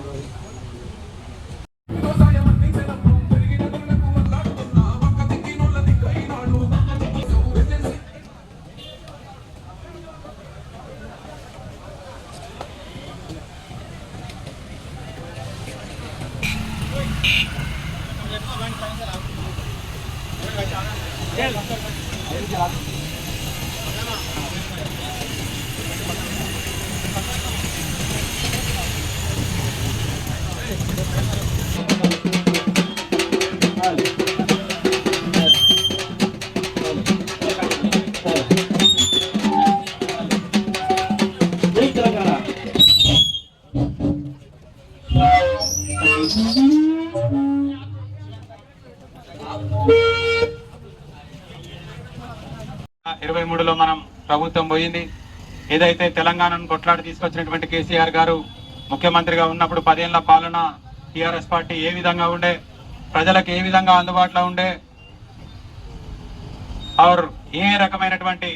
ಮಾಡಬಹುದು? ప్రభుత్వం పోయింది. ఏదైతే తెలంగాణను కొట్లాడి తీసుకొచ్చినటువంటి కేసీఆర్ గారు ముఖ్యమంత్రిగా ఉన్నప్పుడు పదేళ్ళ పాలన టీఆర్ఎస్ పార్టీ ఏ విధంగా ఉండే ప్రజలకు ఏ విధంగా అందుబాటులో ఉండే ఆర్ ఏ రకమైనటువంటి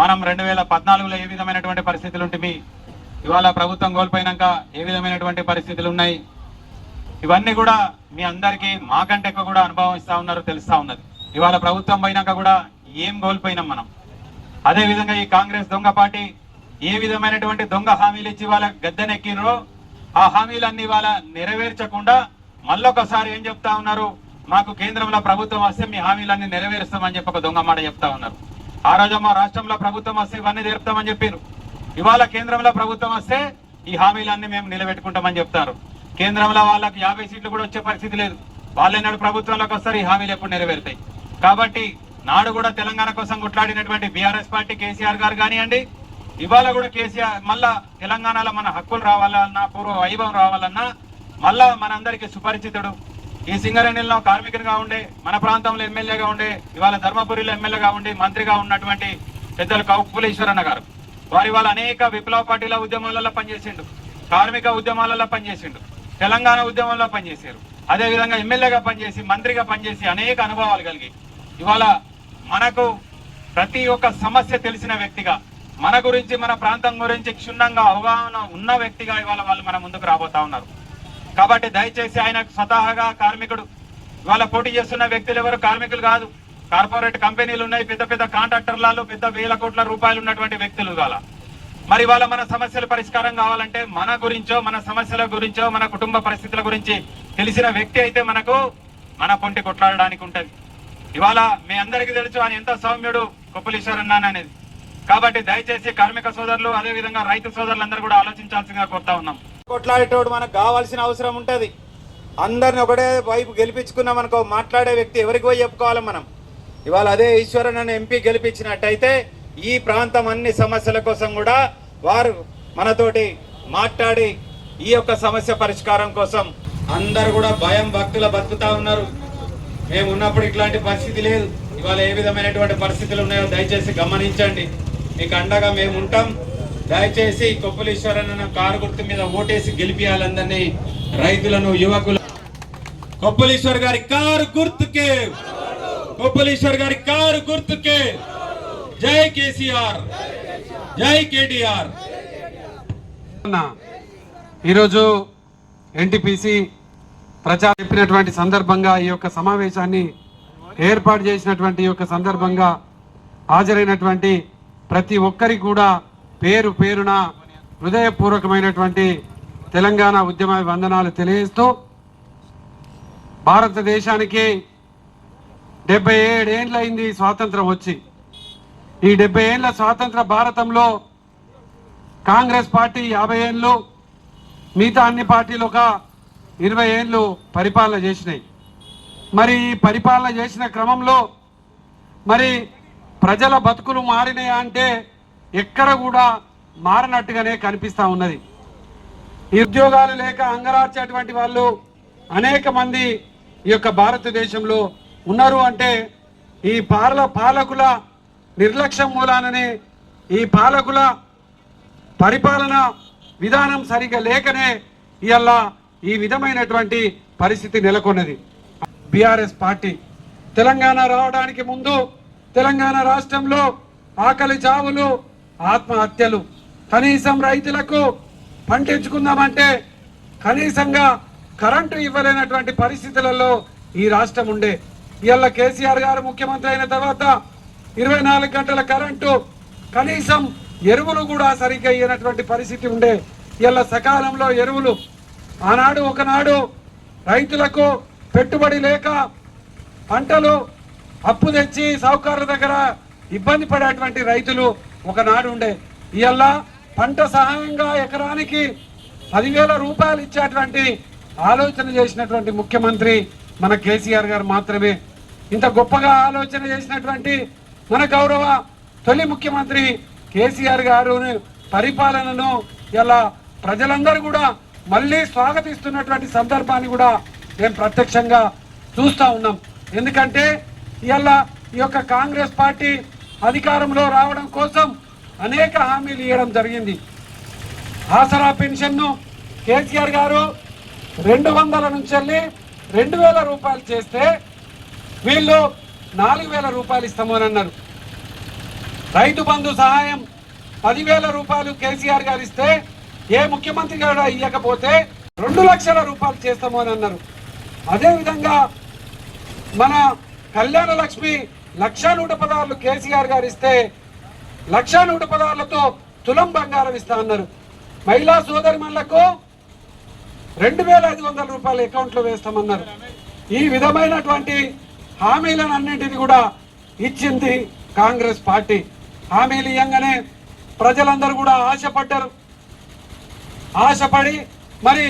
మనం రెండు వేల పద్నాలుగులో ఏ విధమైనటువంటి పరిస్థితులు ఉంటుంది ఇవాళ ప్రభుత్వం కోల్పోయినాక ఏ విధమైనటువంటి పరిస్థితులు ఉన్నాయి ఇవన్నీ కూడా మీ అందరికీ మాకంటే ఎక్కువ కూడా అనుభవం ఇస్తా ఉన్నారు తెలుస్తూ ఉన్నది. ఇవాళ ప్రభుత్వం పోయినాక కూడా ఏం కోల్పోయినాం మనం? అదే విధంగా ఈ కాంగ్రెస్ దొంగ పార్టీ ఏ విధమైనటువంటి దొంగ హామీలు ఇచ్చి వాళ్ళ గద్దెనెక్కినో ఆ హామీలన్నీ వాళ్ళ నెరవేర్చకుండా మళ్ళొకసారి ఏం చెప్తా ఉన్నారు? మాకు కేంద్రంలో ప్రభుత్వం వస్తే మీ హామీలన్నీ నెరవేరుస్తామని చెప్పి ఒక దొంగ మాట చెప్తా ఉన్నారు. ఆ రోజు మా రాష్ట్రంలో ప్రభుత్వం వస్తే ఇవన్నీ తీరుతామని చెప్పారు ఇవాళ కేంద్రంలో ప్రభుత్వం వస్తే ఈ హామీలన్నీ మేము నిలబెట్టుకుంటామని చెప్తారు. కేంద్రంలో వాళ్ళకి యాభై సీట్లు కూడా వచ్చే పరిస్థితి లేదు. వాళ్ళు ప్రభుత్వంలోకి వస్తారు ఈ హామీలు ఎప్పుడు నెరవేరుతాయి. కాబట్టి నాడు కూడా తెలంగాణ కోసం కొట్లాడినటువంటి బీఆర్ఎస్ పార్టీ కేసీఆర్ గారు కానివ్వండి ఇవాళ కూడా కేసీఆర్ మళ్ళా తెలంగాణలో మన హక్కులు రావాలన్నా పూర్వ వైభవం రావాలన్నా మళ్ళా మనందరికీ సుపరిచితుడు. ఈ సింగరేణిలో కార్మికునిగా ఉండే మన ప్రాంతంలో ఎమ్మెల్యేగా ఉండే ఇవాళ ధర్మపురిలో ఎమ్మెల్యేగా ఉండి మంత్రిగా ఉన్నటువంటి పెద్దలు కౌపులేశ్వరన్న గారు. వారి వాళ్ళ అనేక విప్లవ పార్టీల ఉద్యమాలలో పనిచేసిండు. కార్మిక ఉద్యమాలలో పనిచేసిండు. తెలంగాణ ఉద్యమంలో పనిచేశారు. అదే విధంగా ఎమ్మెల్యేగా పనిచేసి మంత్రిగా పనిచేసి అనేక అనుభవాలు కలిగి. ఇవాళ మనకు ప్రతి ఒక్క సమస్య తెలిసిన వ్యక్తిగా మన గురించి మన ప్రాంతం గురించి క్షుణ్ణంగా అవగాహన ఉన్న వ్యక్తిగా ఇవాళ వాళ్ళు మన ముందుకు రాబోతా ఉన్నారు. కాబట్టి దయచేసి ఆయన స్వతహాగా కార్మికుడు ఇవాళ పోటీ చేస్తున్న వ్యక్తులు ఎవరు? కార్మికులు కాదు. కార్పొరేట్ కంపెనీలు ఉన్నాయి పెద్ద పెద్ద కాంట్రాక్టర్లలో పెద్ద వేల కోట్ల రూపాయలు ఉన్నటువంటి వ్యక్తులు ఇవాళ. మరి ఇవాళ మన సమస్యల పరిష్కారం కావాలంటే మన గురించో మన సమస్యల గురించో మన కుటుంబ పరిస్థితుల గురించి తెలిసిన వ్యక్తి అయితే మనకు మన పొంటి కొట్లాడడానికి ఉంటుంది. ఇవాళ మీ అందరికీ తెలుసు ఆయన ఎంత సౌమ్యుడు కొప్పులీశ్వరన్న అనేది. కాబట్టి దయచేసి కార్మిక సోదరులు అదే విధంగా రైతు సోదరులందరూ కూడా ఆలోచించాల్సిందిగా కోరుతా ఉన్నాం. కొట్లాడేటోడు మనకు కావాల్సిన అవసరం ఉంటుంది. అందరిని ఒకటే వైపు గెలిపించుకున్నాం అనుకో మాట్లాడే వ్యక్తి ఎవరికి పోయి చెప్పుకోవాలి మనం? ఇవాళ అదే ఈశ్వరన్ అనే ఎంపీ గెలిపించినట్టయితే ఈ ప్రాంతం అన్ని సమస్యల కోసం కూడా వారు మనతోటి మాట్లాడి ఈ యొక్క సమస్య పరిష్కారం కోసం అందరు కూడా భయం భక్తుల బతుకుతా ఉన్నారు. మేము ఉన్నప్పుడు ఇట్లాంటి పరిస్థితి లేదు. ఇవాళ ఏ విధమైనటువంటి పరిస్థితులు ఉన్నాయో దయచేసి గమనించండి. మీకు అండగా మేము ఉంటాం దయచేసి కొప్పులీశ్వరన్ అన్న కారు గుర్తు మీద ఓటేసి గెలిపియాలందరినీ రైతులను యువకులు కొప్పులీశ్వర్ గారి కారు గుర్తుకే. కొప్పులీశ్వర్ గారి కారు గుర్తుకే. జై కేసీఆర్. జై కేటీఆర్. ఈరోజు ఎన్టీపీసీ ప్రచారం చెప్పినటువంటి సందర్భంగా ఈ యొక్క సమావేశాన్ని ఏర్పాటు చేసినటువంటి ఈ యొక్క సందర్భంగా హాజరైనటువంటి ప్రతి ఒక్కరికి కూడా పేరు పేరున హృదయపూర్వకమైనటువంటి తెలంగాణ ఉద్యమ వందనాలు తెలియజేస్తూ భారతదేశానికి డెబ్బై ఏడేండ్లయింది స్వాతంత్రం వచ్చి. ఈ డెబ్బై ఏండ్ల స్వాతంత్ర భారతంలో కాంగ్రెస్ పార్టీ యాభై ఏళ్ళు మిగతా అన్ని పార్టీలు ఒక ఇరవై ఏళ్ళు పరిపాలన చేసినాయి. మరి ఈ పరిపాలన చేసిన క్రమంలో మరి ప్రజల బతుకులు మారినాయా అంటే ఎక్కడ కూడా మారినట్టుగానే కనిపిస్తా ఉన్నది. ఈ ఉద్యోగాలు లేక అంగరార్చేటువంటి వాళ్ళు అనేక మంది ఈ యొక్క భారతదేశంలో ఉన్నారు అంటే ఈ పాల పాలకుల నిర్లక్ష్యం మూలాననే ఈ పాలకుల పరిపాలన విధానం సరిగా లేకనే ఇలా ఈ విధమైనటువంటి పరిస్థితి నెలకొన్నది. బీఆర్ఎస్ పార్టీ తెలంగాణ రావడానికి ముందు తెలంగాణ రాష్ట్రంలో ఆకలి చావులు ఆత్మహత్యలు కనీసం రైతులకు పండించుకుందామంటే కనీసంగా కరెంటు ఇవ్వలేనటువంటి పరిస్థితులలో ఈ రాష్ట్రం ఉండే. ఇవాళ కేసీఆర్ గారు ముఖ్యమంత్రి అయిన తర్వాత ఇరవై నాలుగు గంటల కరెంటు కనీసం ఎరువులు కూడా సరిగ్గా ఇయ్యనటువంటి పరిస్థితి ఉండే. ఇవాళ సకాలంలో ఎరువులు ఆనాడు ఒకనాడు రైతులకు పెట్టుబడి లేక పంటలు అప్పు తెచ్చి సావుకారుల దగ్గర ఇబ్బంది పడేటువంటి రైతులు ఒకనాడు ఉండే. ఇవాళ పంట సహాయంగా ఎకరానికి పదివేల రూపాయలు ఇచ్చేటువంటి ఆలోచన చేసినటువంటి ముఖ్యమంత్రి మన కేసీఆర్ గారు మాత్రమే. ఇంత గొప్పగా ఆలోచన చేసినటువంటి మన గౌరవ తొలి ముఖ్యమంత్రి కేసీఆర్ గారు పరిపాలనను ఇలా ప్రజలందరూ కూడా మళ్ళీ స్వాగతిస్తున్నటువంటి సందర్భాన్ని కూడా మేము ప్రత్యక్షంగా చూస్తూ ఉన్నాం. ఎందుకంటే ఇవాళ ఈ యొక్క కాంగ్రెస్ పార్టీ అధికారంలో రావడం కోసం అనేక హామీలు ఇవ్వడం జరిగింది. ఆసరా పెన్షన్ను కేసీఆర్ గారు రెండు వందల నుంచి వెళ్ళి రెండు వేల రూపాయలు చేస్తే వీళ్ళు నాలుగు వేల రూపాయలు ఇస్తామని అన్నారు రైతు బంధు సహాయం పదివేల రూపాయలు కేసీఆర్ గారు ఇస్తే ఏ ముఖ్యమంత్రి గారు ఇవ్వకపోతే రెండు లక్షల రూపాయలు చేస్తాము అని అన్నారు. అదేవిధంగా మన కళ్యాణ లక్ష్మి లక్ష నూట పదార్లు కేసీఆర్ గారు ఇస్తే లక్ష నూట పదార్లతో తులం బంగారం ఇస్తా అన్నారు. మహిళా సోదరిమణులకు రెండు వేల ఐదు వందల రూపాయలు అకౌంట్లో వేస్తామన్నారు. ఈ విధమైనటువంటి హామీలను అన్నింటినీ కూడా ఇచ్చింది కాంగ్రెస్ పార్టీ. హామీలు ఇవ్వగానే ప్రజలందరూ కూడా ఆశపడ్డారు. ఆశపడి మరి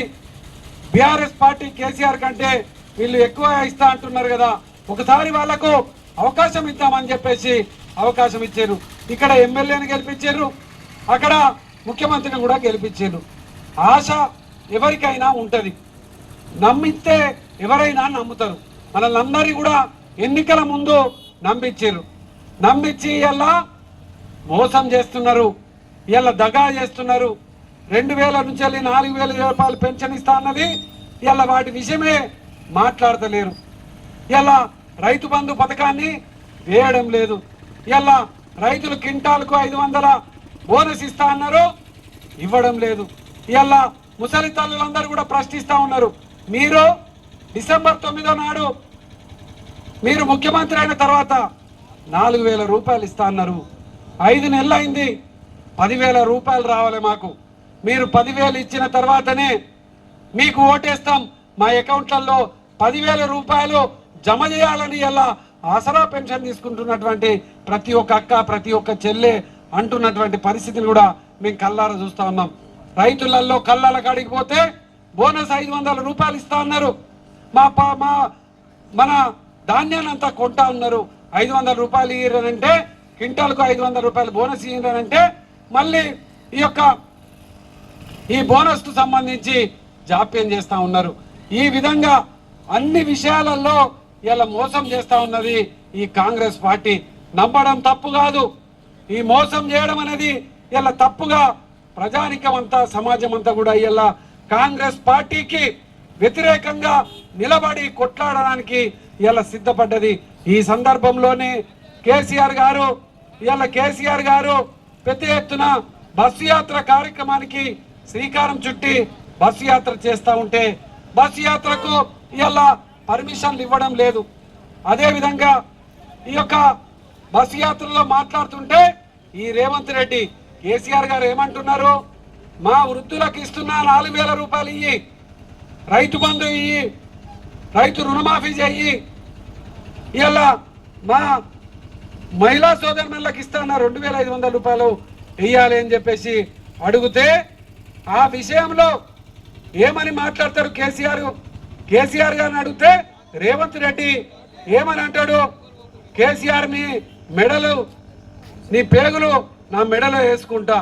బీఆర్ఎస్ పార్టీ కేసీఆర్ కంటే వీళ్ళు ఎక్కువ ఇస్తా అంటున్నారు కదా ఒకసారి వాళ్ళకు అవకాశం ఇద్దామని చెప్పేసి అవకాశం ఇచ్చారు. ఇక్కడ ఎమ్మెల్యేని గెలిపించారు అక్కడ ముఖ్యమంత్రిని కూడా గెలిపించారు. ఆశ ఎవరికైనా ఉంటుంది. నమ్మితే ఎవరైనా నమ్ముతారు. మనల్ని అందరినీ కూడా ఎన్నికల ముందు నమ్మించారు నమ్మించి ఇలా మోసం చేస్తున్నారు ఇలా దగా చేస్తున్నారు. రెండు వేల నుంచి వెళ్ళి నాలుగు వేల రూపాయలు పెన్షన్ ఇస్తా అన్నది ఇలా వాటి విషయమే మాట్లాడతలేరు. ఇలా రైతు బంధు పథకాన్ని వేయడం లేదు. ఇలా రైతులు కింటాలకు ఐదు వందల బోనస్ ఇస్తా అన్నారు ఇవ్వడం లేదు. ఇలా ముసలి తల్లులందరూ కూడా ప్రశ్నిస్తా ఉన్నారు. మీరు డిసెంబర్ తొమ్మిదో నాడు మీరు ముఖ్యమంత్రి అయిన తర్వాత నాలుగు వేల రూపాయలు ఇస్తా అన్నారు. ఐదు నెలలు అయింది పదివేల రూపాయలు రావాలి మాకు. మీరు పదివేలు ఇచ్చిన తర్వాతనే మీకు ఓటేస్తాం. మా అకౌంట్లలో పదివేల రూపాయలు జమ చేయాలని ఎలా ఆసరా పెన్షన్ తీసుకుంటున్నటువంటి ప్రతి ఒక్క అక్క ప్రతి ఒక్క చెల్లె అంటున్నటువంటి పరిస్థితిని కూడా మేము కల్లారా చూస్తా ఉన్నాం. రైతులలో కళ్ళల కాడికి పోతే బోనస్ ఐదు వందల రూపాయలు ఇస్తా అన్నారు. మా పా- మా మన ధాన్యాన్ని అంతా కొంటా ఉన్నారు ఐదు వందల రూపాయలు ఇయ్యరనంటే క్వింటాల్కు ఐదు వందల రూపాయలు బోనస్ ఇయ్యరనంటే మళ్ళీ ఈ యొక్క ఈ బోనస్కు సంబంధించి జాప్యం చేస్తా ఉన్నారు. ఈ విధంగా అన్ని విషయాలలో ఇలా మోసం చేస్తా ఉన్నది ఈ కాంగ్రెస్ పార్టీ. నమ్మడం తప్పు కాదు. ఈ మోసం చేయడం అనేది ఇలా తప్పుగా ప్రజానికం అంతా సమాజం అంతా కూడా ఇలా కాంగ్రెస్ పార్టీకి వ్యతిరేకంగా నిలబడి కొట్లాడడానికి ఇలా సిద్ధపడ్డది. ఈ సందర్భంలోనే కేసీఆర్ గారు ఇలా కేసీఆర్ గారు పెద్ద ఎత్తున బస్సు యాత్ర కార్యక్రమానికి శ్రీకారం చుట్టి బస్సు యాత్ర చేస్తూ ఉంటే బస్సు యాత్రకు ఇలా పర్మిషన్లు ఇవ్వడం లేదు. అదేవిధంగా ఈ యొక్క బస్సు యాత్రలో మాట్లాడుతుంటే ఈ రేవంత్ రెడ్డి కేసీఆర్ గారు ఏమంటున్నారు? మా వృద్ధులకు ఇస్తున్న నాలుగు వేల రూపాయలు ఇయ్యి రైతు బంధు ఇయ్యి రైతు రుణమాఫీ చెయ్యి. ఇలా మా మహిళా సోదరులకు ఇస్తాన రెండు వేల ఐదు వందల రూపాయలు వెయ్యాలి అని చెప్పేసి అడిగితే ఆ విషయంలో ఏమని మాట్లాడతారు కేసీఆర్? కేసీఆర్ గారిని అడిగితే రేవంత్ రెడ్డి ఏమని అంటాడు? కేసీఆర్ నీ మెడలు నీ పేగులు నా మెడలో వేసుకుంటా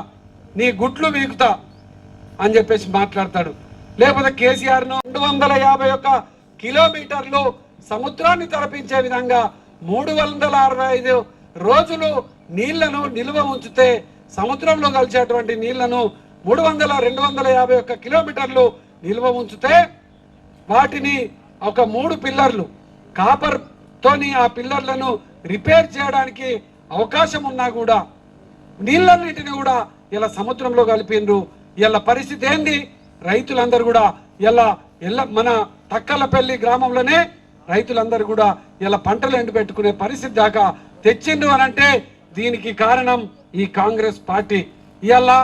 నీ గుట్లు వీకుతా అని చెప్పేసి మాట్లాడతాడు. లేకపోతే కేసీఆర్ను రెండు వందల యాభై ఒక్క కిలోమీటర్లు సముద్రాన్ని తలపించే విధంగా మూడు వందల అరవై ఐదు రోజులు నీళ్ళను నిల్వ ఉంచితే సముద్రంలో కలిసేటువంటి నీళ్ళను మూడు వందల రెండు వందల యాభై ఒక్క కిలోమీటర్లు నిల్వ ఉంచితే వాటిని ఒక మూడు పిల్లర్లు కాపర్ తోని ఆ పిల్లర్లను రిపేర్ చేయడానికి అవకాశం ఉన్నా కూడా నీళ్ళన్నిటిని కూడా ఇలా సముద్రంలో కలిపిండ్రు ఇలా పరిస్థితి ఏంది? రైతులందరూ కూడా ఇలా ఎల్ల మన తక్కలపల్లి గ్రామంలోనే రైతులందరూ కూడా ఇలా పంటలు ఎండబెట్టుకునే పరిస్థితి దాకా తెచ్చిండు అని అంటే దీనికి కారణం ఈ కాంగ్రెస్ పార్టీ. ఇలా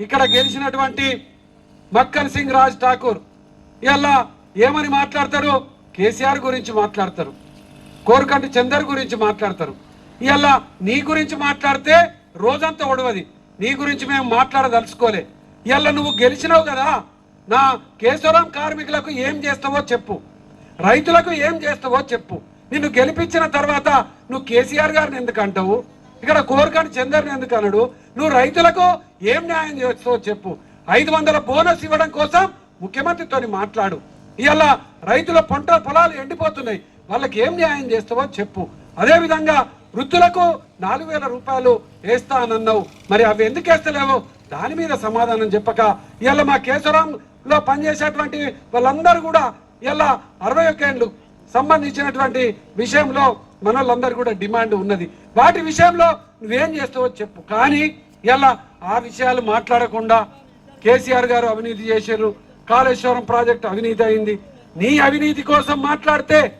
ఇక్కడ గెలిచినటువంటి మక్కన్ సింగ్ రాజ్ ఠాకూర్. ఇలా ఏమని మాట్లాడతారు? కేసీఆర్ గురించి మాట్లాడతారు. కోరుకంటి చందర్ గురించి మాట్లాడతారు. ఇలా నీ గురించి మాట్లాడితే రోజంతా ఒడవది. నీ గురించి మేము మాట్లాడదలుచుకోలే. ఇలా నువ్వు గెలిచినావు కదా. నా కేశవరాం కార్మికులకు ఏం చేస్తావో చెప్పు. రైతులకు ఏం చేస్తావో చెప్పు. నిన్ను గెలిపించిన తర్వాత నువ్వు కేసీఆర్ గారిని ఎందుకు అంటావు? ఇక్కడ కోరుకంటి చందర్ని ఎందుకు అనడు? నువ్వు రైతులకు ఏం న్యాయం చేస్తావో చెప్పు. ఐదు వందల బోనస్ ఇవ్వడం కోసం ముఖ్యమంత్రితో మాట్లాడు. ఇవాళ రైతుల పంట పొలాలు ఎండిపోతున్నాయి. వాళ్ళకి ఏం న్యాయం చేస్తావో చెప్పు. అదే విధంగా వృద్ధులకు నాలుగు వేల రూపాయలు వేస్తా అని అన్నావు. మరి అవి ఎందుకు వేస్తలేవు? దాని మీద సమాధానం చెప్పక ఇవాళ మా కేశవరంలో పనిచేసేటువంటి వాళ్ళందరూ కూడా ఇలా అరవై ఒక్క ఏళ్ళు సంబంధించినటువంటి విషయంలో మన కూడా డిమాండ్ ఉన్నది. వాటి విషయంలో నువ్వేం చేస్తావో చెప్పు. కానీ ఇలా ఆ విషయాలు మాట్లాడకుండా కేసీఆర్ గారు అవినీతి చేశారు కాళేశ్వరం ప్రాజెక్టు అవినీతి అయింది. నీ అవినీతి కోసం మాట్లాడితే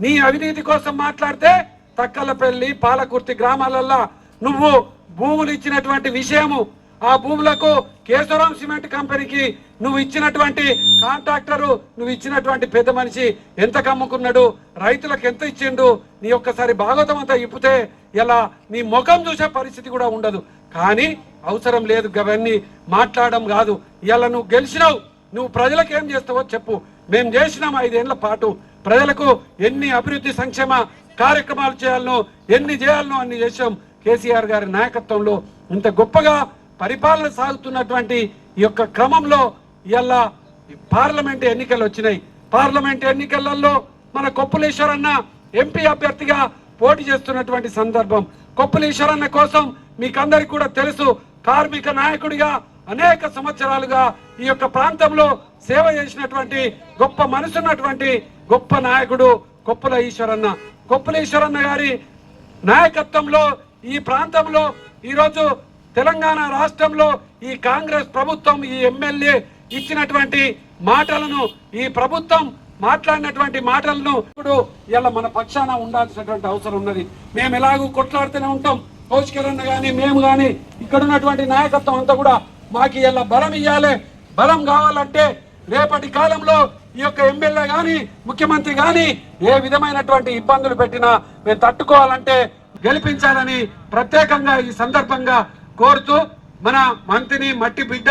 నీ అవినీతి కోసం మాట్లాడితే తక్కలపల్లి పాలకుర్తి గ్రామాలల్లో నువ్వు భూములు ఇచ్చినటువంటి విషయము ఆ భూములకు కేశవరం సిమెంట్ కంపెనీకి నువ్వు ఇచ్చినటువంటి కాంట్రాక్టరు నువ్వు ఇచ్చినటువంటి పెద్ద మనిషి ఎంత కమ్ముకున్నాడు రైతులకు ఎంత ఇచ్చిండు నీ ఒక్కసారి భాగవతం అంతా ఇప్పితే ఇలా నీ ముఖం చూసే పరిస్థితి కూడా ఉండదు. కానీ అవసరం లేదు అవన్నీ మాట్లాడడం కాదు. ఇలా నువ్వు గెలిచినావు. నువ్వు ప్రజలకు ఏం చేస్తావో చెప్పు. మేము చేసినాం ఐదేళ్ళ పాటు. ప్రజలకు ఎన్ని అభివృద్ధి సంక్షేమ కార్యక్రమాలు చేయాలనో ఎన్ని చేయాలనో అన్ని చేసాం కేసీఆర్ గారి నాయకత్వంలో ఇంత గొప్పగా పరిపాలన సాగుతున్నటువంటి ఈ యొక్క క్రమంలో ఇలా పార్లమెంట్ ఎన్నికలు వచ్చినాయి. పార్లమెంట్ ఎన్నికలలో మన కొప్పులేశ్వరన్న ఎంపీ అభ్యర్థిగా పోటీ చేస్తున్నటువంటి సందర్భం. కొప్పులేశ్వరన్న కోసం మీకందరికి కూడా తెలుసు కార్మిక నాయకుడిగా అనేక సంవత్సరాలుగా ఈ యొక్క ప్రాంతంలో సేవ చేసినటువంటి గొప్ప మనసున్నటువంటి గొప్ప నాయకుడు కొప్పుల ఈశ్వరన్న. కొప్పుల ఈశ్వరన్న గారి నాయకత్వంలో ఈ ప్రాంతంలో ఈరోజు తెలంగాణ రాష్ట్రంలో ఈ కాంగ్రెస్ ప్రభుత్వం ఈ ఎమ్మెల్యే ఇచ్చినటువంటి మాటలను ఈ ప్రభుత్వం మాట్లాడినటువంటి మాటలను ఇప్పుడు ఇలా మన పక్షాన ఉండాల్సినటువంటి అవసరం ఉన్నది. మేము ఎలాగూ కొట్లాడుతూనే ఉంటాం. కౌశికరన్న కానీ మేము కానీ ఇక్కడ ఉన్నటువంటి నాయకత్వం అంతా కూడా మాకు ఇలా బలం ఇవ్వాలి. బలం కావాలంటే రేపటి కాలంలో ఈ యొక్క ఎమ్మెల్యే కానీ ముఖ్యమంత్రి కానీ ఏ విధమైనటువంటి ఇబ్బందులు పెట్టినా మేము తట్టుకోవాలంటే గెలిపించాలని ప్రత్యేకంగా ఈ సందర్భంగా కోరుతూ మన మంత్రిని మట్టి బిడ్డ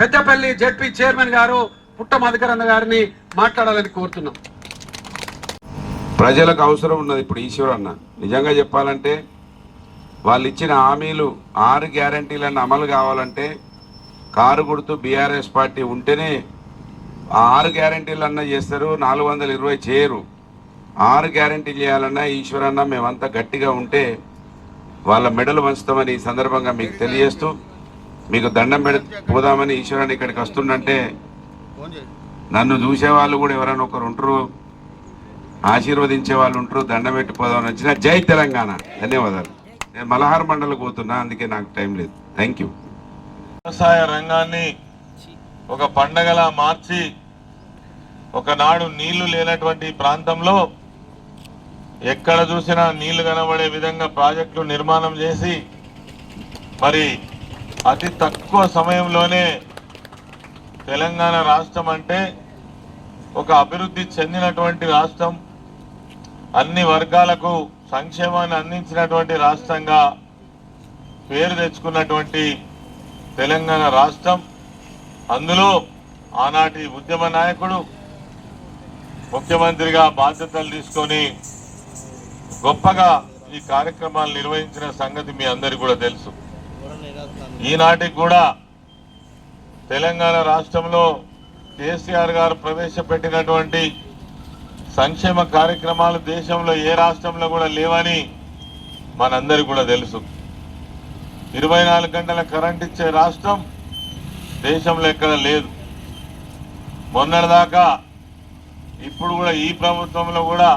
పెద్దపల్లి జెడ్పీ చైర్మన్ గారు పుట్ట మధుకరన్న గారిని మాట్లాడాలని కోరుతున్నాం. ప్రజలకు అవసరం ఉన్నది ఇప్పుడు ఈశ్వర్ అన్న. నిజంగా చెప్పాలంటే వాళ్ళు ఇచ్చిన హామీలు ఆరు గ్యారంటీలను అమలు కావాలంటే కారు గుర్తు బీఆర్ఎస్ పార్టీ ఉంటేనే ఆరు గ్యారంటీలు అన్నా చేస్తారు నాలుగు వందల ఇరవై చేయరు. ఆరు గ్యారంటీలు చేయాలన్నా ఈశ్వరన్న మేమంతా గట్టిగా ఉంటే వాళ్ళ మెడలు వంచుతామని ఈ సందర్భంగా మీకు తెలియజేస్తూ మీకు దండం పెడ పోదామని ఈశ్వరాన్ని ఇక్కడికి వస్తుండంటే నన్ను చూసే వాళ్ళు కూడా ఎవరైనా ఒకరు ఉంటారు ఆశీర్వదించే వాళ్ళు ఉంటారు దండం పెట్టిపోదామని వచ్చిన జై తెలంగాణ. ధన్యవాదాలు. నేను మలహార్ మండలి పోతున్నా అందుకే నాకు టైం లేదు. థ్యాంక్ యూ వ్యవసాయ రంగాన్ని ఒక పండగలా మార్చి ఒకనాడు నీళ్ళు లేనటువంటి ప్రాంతంలో ఎక్కడ చూసినా నీళ్ళు కనబడే విధంగా ప్రాజెక్టులు నిర్మాణం చేసి మరి అతి తక్కువ సమయంలోనే తెలంగాణ రాష్ట్రం అంటే ఒక అభివృద్ధి చెందినటువంటి రాష్ట్రం అన్ని వర్గాలకు సంక్షేమాన్ని అందించినటువంటి రాష్ట్రంగా పేరు తెచ్చుకున్నటువంటి తెలంగాణ రాష్ట్రం. అందులో ఆనాటి ఉద్యమ నాయకుడు ముఖ్యమంత్రిగా బాధ్యతలు తీసుకొని గొప్పగా ఈ కార్యక్రమాలు నిర్వహించిన సంగతి మీ అందరికీ కూడా తెలుసు. ఈనాటికి కూడా తెలంగాణ రాష్ట్రంలో కేసీఆర్ గారు ప్రవేశపెట్టినటువంటి సంక్షేమ కార్యక్రమాలు దేశంలో ఏ రాష్ట్రంలో కూడా లేవని మనందరికీ కూడా తెలుసు. ఇరవై నాలుగు గంటల కరెంట్ ఇచ్చే రాష్ట్రం దేశంలో ఎక్కడ లేదు. మొన్నటిదాకా ఇప్పుడు కూడా ఈ ప్రభుత్వంలో కూడా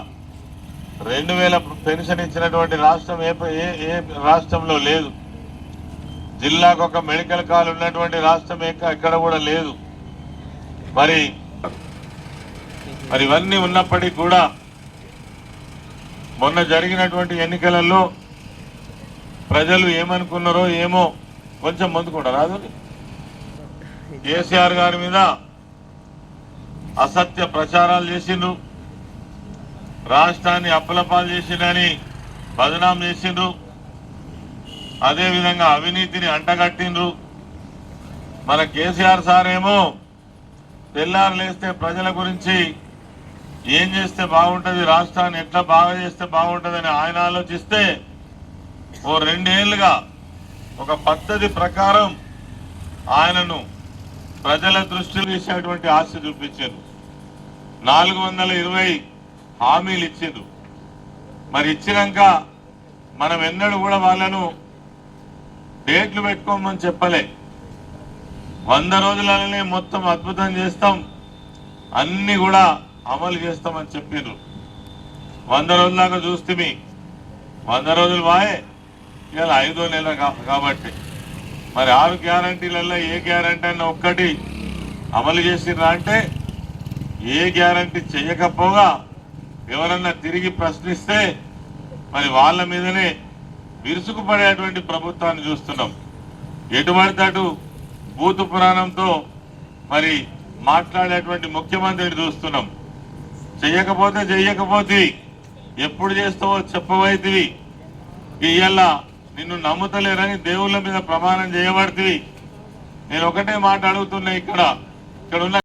రెండు వేల పెన్షన్ ఇచ్చినటువంటి రాష్ట్రం ఏ ఏ రాష్ట్రంలో లేదు. జిల్లాకు ఒక మెడికల్ కాల్ ఉన్నటువంటి రాష్ట్రం ఎక్క- ఎక్కడ కూడా లేదు. మరి మరి ఇవన్నీ ఉన్నప్పటికీ కూడా మొన్న జరిగినటువంటి ఎన్నికలలో ప్రజలు ఏమనుకున్నారో ఏమో కొంచెం ముందుకుండా రాదు కేసీఆర్ గారి మీద అసత్య ప్రచారాలు చేసిండ్రు. రాష్ట్రాన్ని అప్పలపాలు చేసిందని బదనాం చేసిండ్రు. అదేవిధంగా అవినీతిని అంటగట్టిండ్రు. మన కేసీఆర్ సార్ ఏమో తెల్లారు లేస్తే ప్రజల గురించి ఏం చేస్తే బాగుంటుంది రాష్ట్రాన్ని ఎట్లా బాగా చేస్తే బాగుంటుందని ఆయన ఆలోచిస్తే ఓ రెండేళ్ళుగా ఒక పద్ధతి ప్రకారం ఆయనను ప్రజల దృష్టిలో తీసేటువంటి ఆశ చూపించారు. నాలుగు వందల ఇరవై హామీలు ఇచ్చిండ్రు. మరి ఇచ్చినాక మనం ఎన్నడూ కూడా వాళ్ళను డేట్లు పెట్టుకోమని చెప్పలే. వంద రోజులనే మొత్తం అద్భుతం చేస్తాం. అన్ని కూడా అమలు చేస్తామని చెప్పిండ్రు వంద రోజుల దాకా చూస్తే వంద రోజులు బాయే ఇవాళ ఐదో నెల కాబట్టి. మరి ఆరు గ్యారంటీలలో ఏ గ్యారంటీ అన్న ఒక్కటి అమలు చేసిండ్రా అంటే ఏ గ్యారంటీ చేయకపోగా ఎవరన్నా తిరిగి ప్రశ్నిస్తే మరి వాళ్ళ మీదనే విరుసుకుపడేటువంటి ప్రభుత్వాన్ని చూస్తున్నాం. ఎటువంటి అటు భూతు పురాణంతో మరి మాట్లాడేటువంటి ముఖ్యమంత్రిని చూస్తున్నాం. చెయ్యకపోతే చెయ్యకపోతే ఎప్పుడు చేస్తావో చెప్పవైతివి ఇయ్యాల నిన్ను నమ్ముతలేరని దేవుళ్ళ మీద ప్రమాణం చేయబడుతుంది నేను ఒకటే మాట అడుగుతున్నా ఇక్కడ. ఇక్కడ ఉన్న